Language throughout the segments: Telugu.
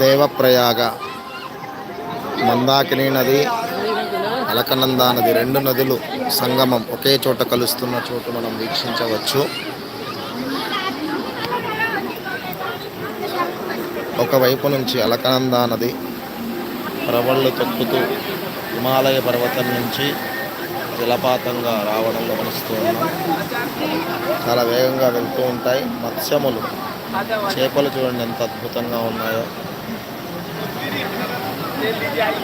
దేవప్రయాగ మందాకిని నది అలకనంద నది రెండు నదులు సంగమం ఒకే చోట కలుస్తున్న చోటు మనం వీక్షించవచ్చు. ఒకవైపు నుంచి అలకనంద నది ప్రవళ్ళు తొక్కుతూ హిమాలయ పర్వతం నుంచి జలపాతంగా రావడం గమనిస్తూ ఉన్నాం చాలా వేగంగా వెళ్తూ ఉంటాయి. మత్స్యములు చేపలు చూడండి ఎంత అద్భుతంగా ఉన్నాయో.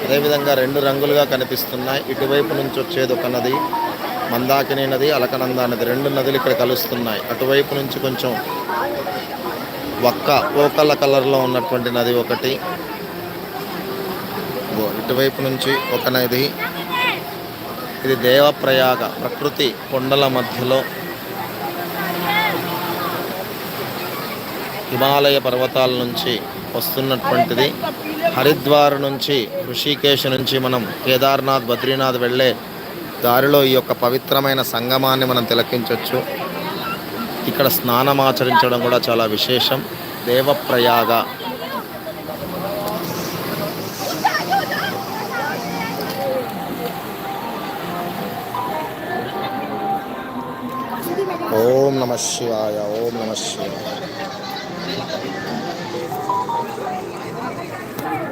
అదేవిధంగా రెండు రంగులుగా కనిపిస్తున్నాయి. ఇటువైపు నుంచి వచ్చేది ఒక నది మందాకిని నది అలకనంద నది. రెండు నదులు ఇక్కడ కలుస్తున్నాయి. అటువైపు నుంచి కొంచెం ఒక్క ఓకల కలర్లో ఉన్నటువంటి నది ఒకటి. ఇటువైపు నుంచి ఒక నది. ఇది దేవప్రయాగ ప్రకృతి కొండల మధ్యలో హిమాలయ పర్వతాల నుంచి వస్తున్నటువంటిది. హరిద్వార్ నుంచి ఋషికేశ్ నుంచి మనం కేదార్నాథ్ బద్రీనాథ్ వెళ్ళే దారిలో ఈ యొక్క పవిత్రమైన సంగమాన్ని మనం తిలకించవచ్చు ఇక్కడ స్నానం ఆచరించడం కూడా చాలా విశేషం. దేవప్రయాగ. ఓం నమ శివాయ ఓం నమ శివాయ. Thank you.